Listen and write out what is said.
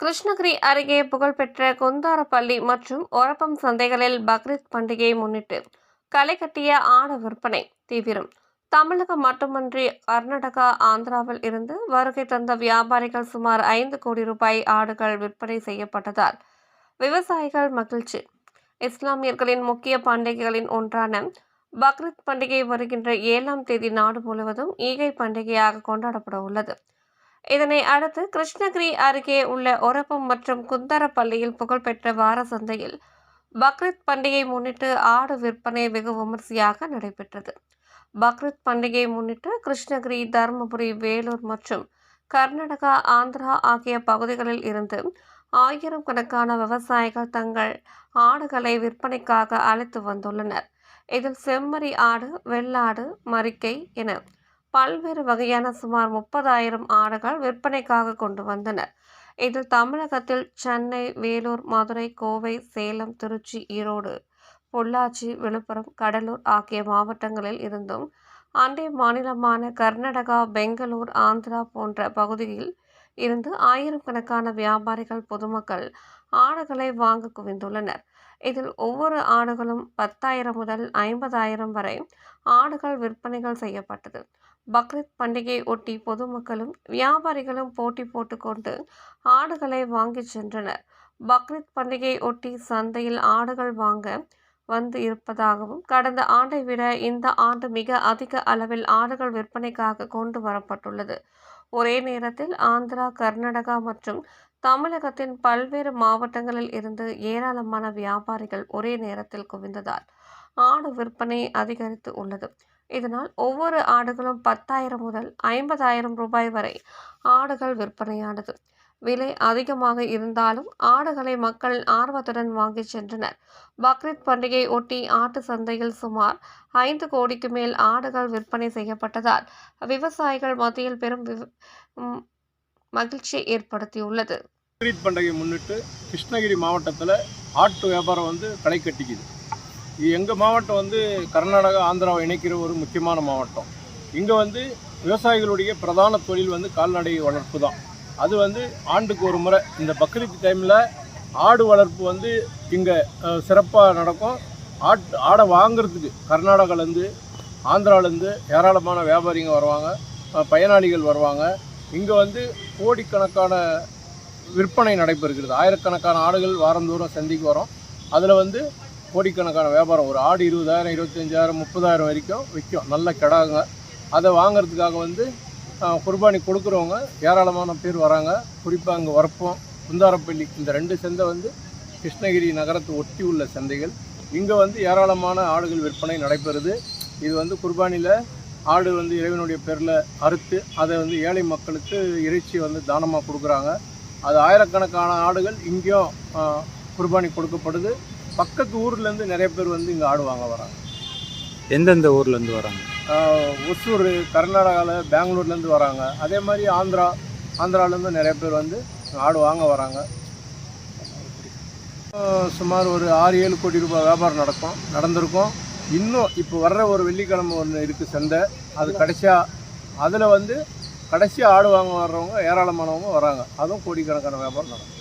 கிருஷ்ணகிரி அருகே புகழ்பெற்ற குந்தாரப்பள்ளி மற்றும் ஒரப்பம் சந்தைகளில் பக்ரீத் பண்டிகையை முன்னிட்டு களை கட்டிய ஆடு விற்பனை தீவிரம். தமிழகம் மட்டுமன்றி கர்நாடகா ஆந்திராவில் இருந்து வருகை தந்த வியாபாரிகள் சுமார் ஐந்து கோடி ரூபாய் ஆடுகள் விற்பனை செய்யப்பட்டதால் விவசாயிகள் மகிழ்ச்சி. இஸ்லாமியர்களின் முக்கிய பண்டிகைகளின் ஒன்றான பக்ரீத் பண்டிகை வருகின்ற ஏழாம் தேதி நாடு முழுவதும் ஈகை பண்டிகையாக கொண்டாடப்பட உள்ளது. இதனை அடுத்து கிருஷ்ணகிரி அருகே உள்ள ஒரப்பம் மற்றும் குந்தரப்பள்ளியில் புகழ்பெற்ற வார சந்தையில் பக்ரீத் பண்டிகை முன்னிட்டு ஆடு விற்பனை வெகு விமர்சையாக நடைபெற்றது. பக்ரீத் பண்டிகையை முன்னிட்டு கிருஷ்ணகிரி தருமபுரி வேலூர் மற்றும் கர்நாடகா ஆந்திரா ஆகிய பகுதிகளில் இருந்து ஆயிரம் கணக்கான விவசாயிகள் தங்கள் ஆடுகளை விற்பனைக்காக அழைத்து வந்துள்ளனர். இதில் செம்மறி ஆடு வெள்ளாடு மரிக்கை என பல்வேறு வகையான சுமார் முப்பதாயிரம் ஆடுகள் விற்பனைக்காக கொண்டு வந்தனர். இதில் தமிழகத்தில் சென்னை வேலூர் மதுரை கோவை சேலம் திருச்சி ஈரோடு பொள்ளாச்சி விழுப்புரம் கடலூர் ஆகிய மாவட்டங்களில் இருந்தும் அண்டை மாநிலமான கர்நாடகா பெங்களூர் ஆந்திரா போன்ற பகுதியில் இருந்து ஆயிரக்கணக்கான வியாபாரிகள் பொதுமக்கள் ஆடுகளை வாங்க குவிந்துள்ளனர். இதில் ஒவ்வொரு ஆடுகளும் பத்தாயிரம் முதல் ஐம்பதாயிரம் வரை ஆடுகள் விற்பனைகள் செய்யப்பட்டது. பக்ரீத் பண்டிகையை ஒட்டி பொதுமக்களும் வியாபாரிகளும் போட்டி போட்டுக்கொண்டு ஆடுகளை வாங்கிச் சென்றனர். பக்ரீத் பண்டிகையை ஒட்டி சந்தையில் ஆடுகள் வாங்க வந்து இருப்பதாகவும் கடந்த ஆண்டை விட இந்த ஆண்டு மிக அதிக அளவில் ஆடுகள் விற்பனைக்காக கொண்டு வரப்பட்டுள்ளது. ஒரே நேரத்தில் ஆந்திரா கர்நாடகா மற்றும் தமிழகத்தின் பல்வேறு மாவட்டங்களில் இருந்து ஏராளமான வியாபாரிகள் ஒரே நேரத்தில் குவிந்ததால் ஆடு விற்பனை அதிகரித்து உள்ளது. இதனால் ஒவ்வொரு ஆடுகளும் பத்தாயிரம் முதல் ஐம்பதாயிரம் ரூபாய் வரை ஆடுகள் விற்பனையானது. விலை அதிகமாக இருந்தாலும் ஆடுகளை மக்கள் ஆர்வத்துடன் வாங்கிச் சென்றனர். பக்ரீத் பண்டிகை ஒட்டி ஆட்டு சந்தையில் சுமார் ஐந்து கோடிக்கு மேல் ஆடுகள் விற்பனை செய்யப்பட்டதால் விவசாயிகள் மத்தியில் பெரும் மகிழ்ச்சியை ஏற்படுத்தியுள்ளது. பக்ரீத் பண்டிகை முன்னிட்டு கிருஷ்ணகிரி மாவட்டத்தில் ஆட்டு வியாபாரம் வந்து களை கட்டிக்குது. எங்கள் மாவட்டம் வந்து கர்நாடகா ஆந்திராவை இணைக்கிற ஒரு முக்கியமான மாவட்டம். இங்கே வந்து விவசாயிகளுடைய பிரதான தொழில் வந்து கால்நடை வளர்ப்பு தான். அது வந்து ஆண்டுக்கு ஒரு முறை இந்த பக்ரீத் டைமில் ஆடு வளர்ப்பு வந்து இங்கே சிறப்பாக நடக்கும். ஆட் ஆடை வாங்குறதுக்கு கர்நாடகாலேருந்து ஆந்திராலேருந்து ஏராளமான வியாபாரிங்க வருவாங்க பயனாளிகள் வருவாங்க. இங்கே வந்து கோடிக்கணக்கான விற்பனை நடைபெறுகிறது. ஆயிரக்கணக்கான ஆடுகள் வாரந்தோறும் சந்திக்கு வரும். அதில் வந்து கோடிக்கணக்கான வியாபாரம். ஒரு ஆடு இருபதாயிரம் இருபத்தஞ்சாயிரம் முப்பதாயிரம் வரைக்கும் விற்கும். நல்ல கிடாங்க. அதை வாங்குறதுக்காக வந்து குர்பானி கொடுக்குறவங்க ஏராளமான பேர் வராங்க. குறிப்பாக அங்கே வரப்போம் குந்தாரப்பள்ளி இந்த ரெண்டு சந்தை வந்து கிருஷ்ணகிரி நகரத்தை ஒட்டி உள்ள சந்தைகள். இங்கே வந்து ஏராளமான ஆடுகள் விற்பனை நடைபெறுது. இது வந்து குர்பானியில் ஆடு வந்து இறைவனுடைய பேரில் அறுத்து அதை வந்து ஏழை மக்களுக்கு இறைச்சி வந்து தானமாக கொடுக்குறாங்க. அது ஆயிரக்கணக்கான ஆடுகள் இங்கேயும் குர்பானி கொடுக்கப்படுது. பக்கத்து ஊர்லேருந்து நிறைய பேர் வந்து இங்கே ஆடு வாங்க வராங்க. எந்தெந்த ஊர்லேருந்து வராங்க? ஒசூர் கர்நாடகாவில் பெங்களூர்லேருந்து வராங்க. அதே மாதிரி ஆந்திரா ஆந்திராலேருந்து நிறைய பேர் வந்து ஆடு வாங்க வராங்க. சுமார் ஒரு ஆறு ஏழு கோடி ரூபாய் வியாபாரம் நடக்கும் நடந்திருக்கும். இன்னும் இப்போ வர்ற ஒரு வெள்ளிக்கிழமை ஒன்று இருக்குது சந்தை. அது கடைசியாக அதில் வந்து கடைசியாக ஆடு வாங்க வர்றவங்க ஏராளமானவங்க வராங்க. அதுவும் கோடிக்கணக்கான வியாபாரம் நடக்கும்.